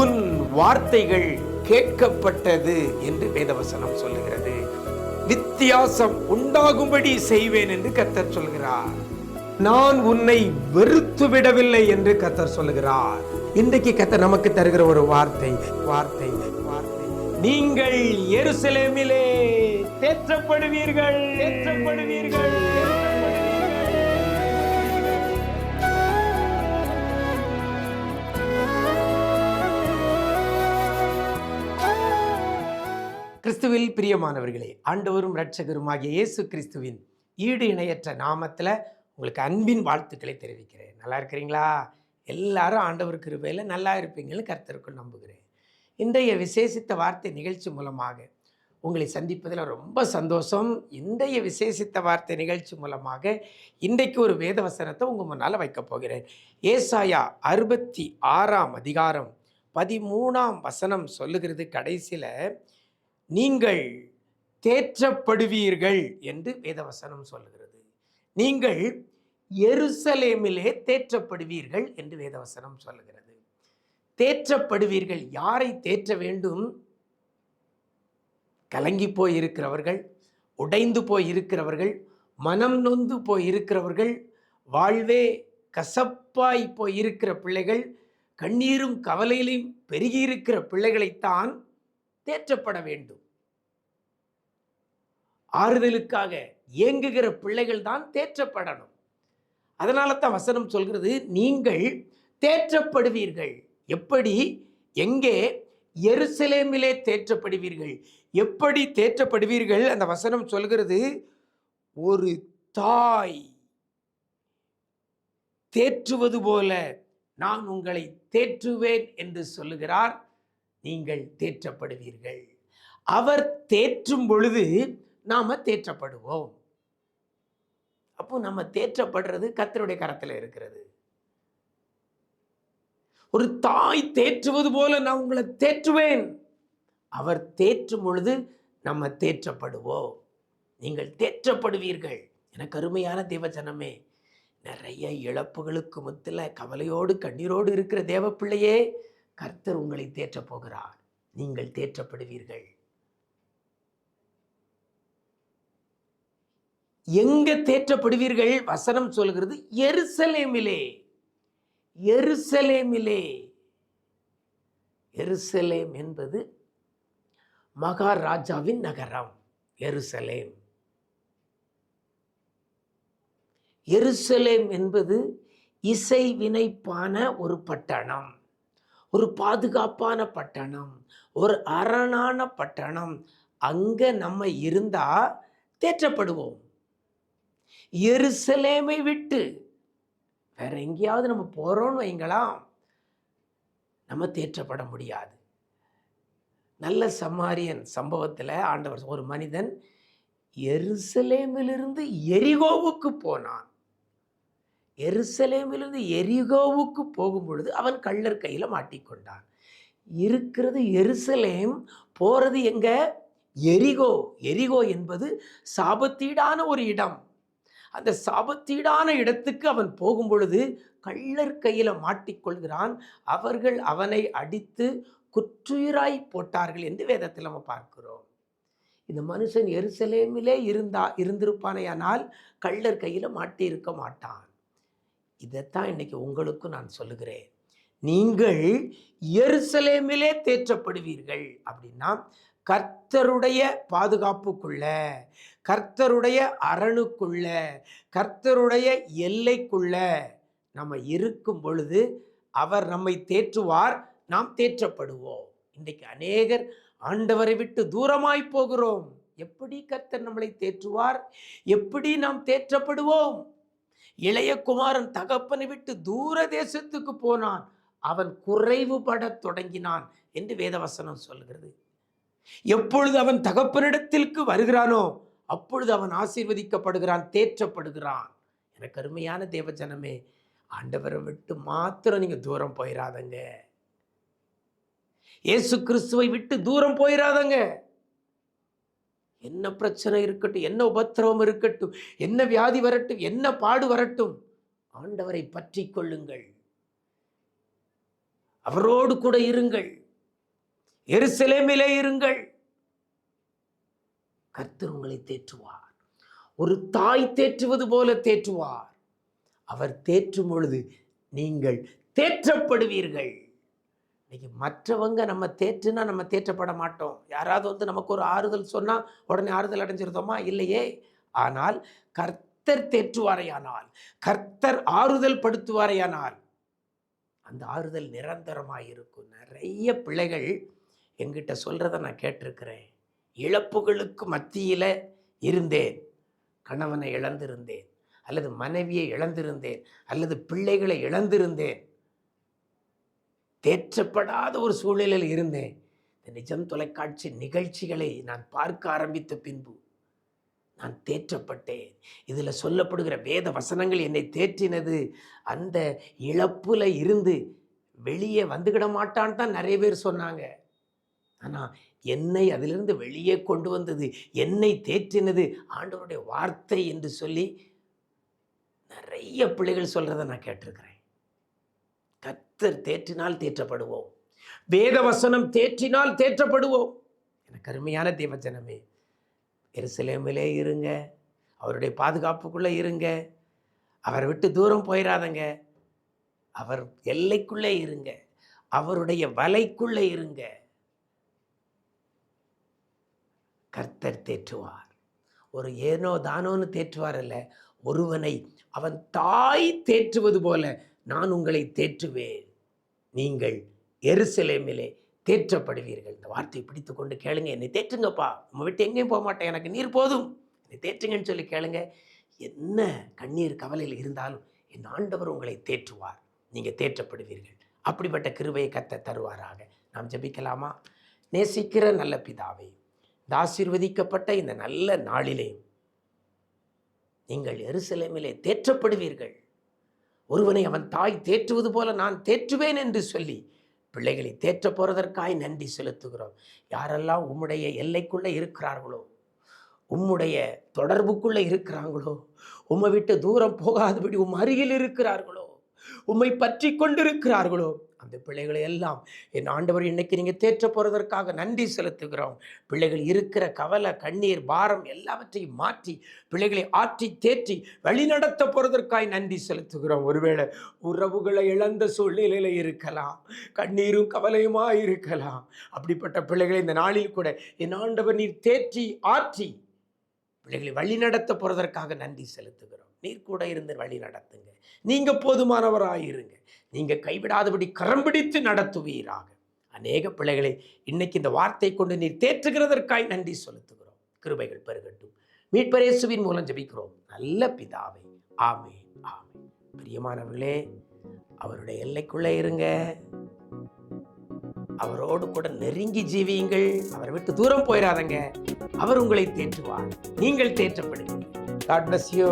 உன் வார்த்தைகள் கேட்கப்பட்டது என்று வேதவசனம் சொல்லுகிறது. வித்தியாசம் உண்டாகும்படி செய்வேன் என்று கத்தர் சொல்கிறார். நான் உன்னை வெறுத்து விடவில்லை என்று கத்தர் சொல்லுகிறார். இன்றைக்கு கத்தர் நமக்கு தருகிற ஒரு வார்த்தை வார்த்தை வார்த்தை. நீங்கள் எருசலேமிலே தேற்றப்படுவீர்கள் தேற்றப்படுவீர்கள். கிறிஸ்துவில் பிரியமானவர்களே ஆண்டவரும் இரட்சகருமாகிய இயேசு கிறிஸ்துவின் ஈடு இணையற்ற நாமத்தில் உங்களுக்கு அன்பின் வாழ்த்துக்களை தெரிவிக்கிறேன். நல்லா இருக்கிறீங்களா? எல்லாரும் ஆண்டவர் கிருபையில் நல்லா இருப்பீங்கன்னு கருத்தருக்குள் நம்புகிறேன். இன்றைய விசேஷித்த வார்த்தை நிகழ்ச்சி மூலமாக உங்களை சந்திப்பதில் ரொம்ப சந்தோஷம். இன்றைய விசேஷித்த வார்த்தை நிகழ்ச்சி மூலமாக இன்றைக்கு ஒரு வேத வசனத்தை உங்கள் முன்னால் வைக்கப் போகிறேன். ஏசாயா அறுபத்தி ஆறாம் அதிகாரம் பதிமூணாம் வசனம் சொல்லுகிறது கடைசியில் நீங்கள் தேற்றப்படுவீர்கள் என்று வேதவசனம் சொல்லுகிறது. நீங்கள் எருசலேமிலே தேற்றப்படுவீர்கள் என்று வேதவசனம் சொல்லுகிறது. தேற்றப்படுவீர்கள் யாரை தேற்ற வேண்டும்? கலங்கி போய் இருக்கிறவர்கள் உடைந்து போய் இருக்கிறவர்கள் மனம் நொந்து போய் இருக்கிறவர்கள் வாழ்வே கசப்பாய் போய் இருக்கிற பிள்ளைகள் கண்ணீரும் கவலையிலையும் பெருகி இருக்கிற பிள்ளைகளைத்தான் தேற்றப்பட வேண்டும். ஆறுதலுக்காக இயங்குகிற பிள்ளைகள் தான் தேற்றப்படணும். அதனால தான் வசனம் சொல்கிறது நீங்கள் தேற்றப்படுவீர்கள். எப்படி? எங்கே? எருசலேமிலே தேற்றப்படுவீர்கள். எப்படி தேற்றப்படுவீர்கள்? அந்த வசனம் சொல்கிறது ஒரு தாய் தேற்றுவது போல நான் உங்களை தேற்றுவேன் என்று சொல்லுகிறார் நீங்கள் தேற்றப்படுவீர்கள். அவர் தேற்றும் பொழுது நாம தேற்றப்படுவோம். அப்போ நம்ம தேற்றப்படுறது கத்தருடைய கரத்தில் இருக்கிறது. ஒரு தாய் தேற்றுவது போல நான் உங்களை தேற்றுவேன். அவர் தேற்றும் பொழுது நம்ம தேற்றப்படுவோம். நீங்கள் தேற்றப்படுவீர்கள். எனக்கு அருமையான தேவஜனமே நிறைய இழப்புகளுக்கு மத்தியில் கவலையோடு கண்ணீரோடு இருக்கிற தேவப்பிள்ளையே கர்த்தர் உங்களை தேற்றப் போகிறார். நீங்கள் தேற்றப்படுவீர்கள். எங்க தேற்றப்படுவீர்கள்? வசனம் சொல்கிறது எருசலேமிலே. எருசலேமிலே. எருசலேம் என்பது மகாராஜாவின் நகரம் எருசலேம். எருசலேம் என்பது இசை வினைப்பான ஒரு பட்டணம். ஒரு பாதுகாப்பான பட்டணம் ஒரு அரணான பட்டணம். அங்கே நம்ம இருந்தால் தேற்றப்படுவோம். எருசலேமை விட்டு வேற எங்கேயாவது நம்ம போகிறோம்னு வைங்களாம். நம்ம தேற்றப்பட முடியாது. நல்ல சமாரியன் சம்பவத்தில் ஆண்டவர் ஒரு மனிதன் எருசலேமிலிருந்து எரிகோவுக்கு போனான். எருசலேமிலிருந்து எரிகோவுக்கு போகும் பொழுது அவன் கள்ளர் கையில் மாட்டிக்கொண்டான். இருக்கிறது எருசலேம் போகிறது எங்க? எரிகோ. எரிகோ என்பது சாபத்தீடான ஒரு இடம். அந்த சாபத்தீடான இடத்துக்கு அவன் போகும் பொழுது கள்ளர் கையில் மாட்டிக்கொள்கிறான். அவர்கள் அவனை அடித்து குற்றுயிராய் போட்டார்கள் என்று வேதத்தில் நம்ம பார்க்கிறோம். இந்த மனுஷன் எருசலேமிலே இருந்தா இருந்திருப்பானேயானால் கள்ளர் கையில் மாட்டியிருக்க மாட்டான். இதைத்தான் இன்னைக்கு உங்களுக்கும் நான் சொல்லுகிறேன். நீங்கள் எருசலேமிலே தேற்றப்படுவீர்கள் அப்படின்னா கர்த்தருடைய பாதுகாப்புக்குள்ள கர்த்தருடைய அரணுக்குள்ள கர்த்தருடைய எல்லைக்குள்ள நம்ம இருக்கும் பொழுது அவர் நம்மை தேற்றுவார் நாம் தேற்றப்படுவோம். இன்றைக்கு அநேகர் ஆண்டவரை விட்டு தூரமாய் போகிறோம். எப்படி கர்த்தர் நம்மளை தேற்றுவார்? எப்படி நாம் தேற்றப்படுவோம்? இளைய குமாரன் தகப்பனை விட்டு தூர தேசத்துக்கு போனான். அவன் குறைவுபடத் தொடங்கினான் என்று வேதவசனம் சொல்கிறது. எப்பொழுது அவன் தகப்பனிடத்திற்கு வருகிறானோ அப்பொழுது அவன் ஆசீர்வதிக்கப்படுகிறான் தேற்றப்படுகிறான். எனக்கு அருமையான தேவஜனமே ஆண்டவரை விட்டு மாத்திரம் நீங்கள் தூரம் போயிடாதங்க இயேசு கிறிஸ்துவை விட்டு தூரம் போயிடாதங்க என்ன பிரச்சனை இருக்கட்டும் என்ன உபத்திரவம் இருக்கட்டும் என்ன வியாதி வரட்டும் என்ன பாடு வரட்டும் ஆண்டவரை பற்றி கொள்ளுங்கள். அவரோடு கூட இருங்கள். எருசலேமிலே இருங்கள். கர்த்தர் உங்களை தேற்றுவார். ஒரு தாய் தேற்றுவது போல தேற்றுவார். அவர் தேற்றும் பொழுது நீங்கள் தேற்றப்படுவீர்கள். இன்றைக்கி மற்றவங்க நம்ம தேற்றுனா நம்ம தேற்றப்பட மாட்டோம். யாராவது வந்து நமக்கு ஒரு ஆறுதல் சொன்னால் உடனே ஆறுதல் அடைஞ்சிருந்தோமா இல்லையே. ஆனால் கர்த்தர் தேற்றுவாரையானால் கர்த்தர் ஆறுதல் படுத்துவாரையானால் அந்த ஆறுதல் நிரந்தரமாக இருக்கும் நிறைய பிள்ளைகள் எங்கிட்ட சொல்கிறத நான் கேட்டிருக்கிறேன். இழப்புகளுக்கு மத்தியில் இருந்தேன். கணவனை இழந்திருந்தேன். அல்லது மனைவியை இழந்திருந்தேன். அல்லது பிள்ளைகளை இழந்திருந்தேன். தேற்றப்படாத ஒரு சூழ்நிலையில் இருந்தேன். இந்த நிஜம் தொலைக்காட்சி நிகழ்ச்சிகளை நான் பார்க்க ஆரம்பித்த பின்பு நான் தேற்றப்பட்டேன். இதில் சொல்லப்படுகிற வேத வசனங்கள் என்னை தேற்றினது. அந்த இழப்பில் இருந்து வெளியே வந்துக்கிட மாட்டான்னு தான் நிறைய பேர் சொன்னாங்க. ஆனால் என்னை அதிலிருந்து வெளியே கொண்டு வந்தது என்னை தேற்றினது ஆண்டவருடைய வார்த்தை என்று சொல்லி நிறைய பிள்ளைகள் சொல்கிறத நான் கேட்டிருக்கிறேன். கர்த்தர் தேற்றினால் தேற்றப்படுவோம். வேத வசனம் தேற்றினால் தேற்றப்படுவோம். எனக்கு அருமையான தேவஜனமே எருசலேமிலே இருங்க அவருடைய பாதுகாப்புக்குள்ளே இருங்க அவரை விட்டு தூரம் போயிடாதங்க அவர் எல்லைக்குள்ளே இருங்க அவருடைய வலைக்குள்ளே இருங்க. கர்த்தர் தேற்றுவார். ஒரு ஏனோ தானோன்னு தேற்றுவார் அல்ல ஒருவனை அவன் தாய் தேற்றுவது போல நான் உங்களை தேற்றுவேன். நீங்கள் எருசலேமிலே தேற்றப்படுவீர்கள். இந்த வார்த்தையை பிடித்து கொண்டு கேளுங்க. என்னை தேற்றுங்கப்பா. நம்ம விட்டு எங்கேயும் போக மாட்டேன். எனக்கு நீர் போதும். என்னை தேற்றுங்கன்னு சொல்லி கேளுங்க. என்ன கண்ணீர் கவலையில் இருந்தாலும் என் ஆண்டவர் உங்களை தேற்றுவார். நீங்கள் தேற்றப்படுவீர்கள். அப்படிப்பட்ட கிருபையை கத்த தருவாராக. நாம் ஜபிக்கலாமா? நேசிக்கிற நல்ல பிதாவை இந்த ஆசீர்வதிக்கப்பட்ட இந்த நல்ல நாளிலே நீங்கள் எருசலேமிலே தேற்றப்படுவீர்கள். ஒருவனை அவன் தாய் தேற்றுவது போல நான் தேற்றுவேன் என்று சொல்லி பிள்ளைகளை தேற்ற போறதற்காய் நன்றி செலுத்துகிறோம். யாரெல்லாம் உம்முடைய எல்லைக்குள்ளே இருக்கிறார்களோ உம்முடைய தொடர்புக்குள்ளே இருக்கிறாங்களோ உம்மை விட்டு தூரம் போகாதபடி உம் அருகில் இருக்கிறார்களோ உம்மை பற்றி கொண்டிருக்கிறார்களோ அந்த பிள்ளைகளை எல்லாம் என் ஆண்டவர் இன்னைக்கு நீங்கள் தேற்ற போகிறதற்காக நன்றி செலுத்துகிறோம். பிள்ளைகள் இருக்கிற கவலை கண்ணீர் பாரம் எல்லாவற்றையும் மாற்றி பிள்ளைகளை ஆற்றி தேற்றி வழிநடத்த போகிறதற்காய் நன்றி செலுத்துகிறோம். ஒருவேளை உறவுகளை இழந்த சூழ்நிலையில் இருக்கலாம் கண்ணீரும் கவலையுமா இருக்கலாம். அப்படிப்பட்ட பிள்ளைகளை இந்த நாளில் கூட என் ஆண்டவர் நீர் தேற்றி ஆற்றி பிள்ளைகளை வழி நடத்த போகிறதற்காக நன்றி செலுத்துகிறோம். நீர் கூட இருந்து வழி நடத்துங்க. நீங்கள் போதுமானவராயிருங்க நீங்கள் கைவிடாதபடி கரம் பிடித்து நடத்துவீராக. அநேக பிள்ளைகளை இன்னைக்கு இந்த வார்த்தை கொண்டு நீர் தேற்றுகிறதற்காய் நன்றி செலுத்துகிறோம். கிருபைகள் பெருகட்டும். மீட்பரேசுவின் மூலம் ஜெபிக்கிறோம். நல்ல பிதாவை. ஆமே ஆமே பிரியமானவர்களே அவருடைய எல்லைக்குள்ளே இருங்க. அவரோடு கூட நெருங்கி ஜீவியுங்கள். அவரை விட்டு தூரம் போயிடாதங்க அவர் உங்களை தேற்றுவார். நீங்கள் தேற்றப்படுங்கள் காட் பிளஸ் யூ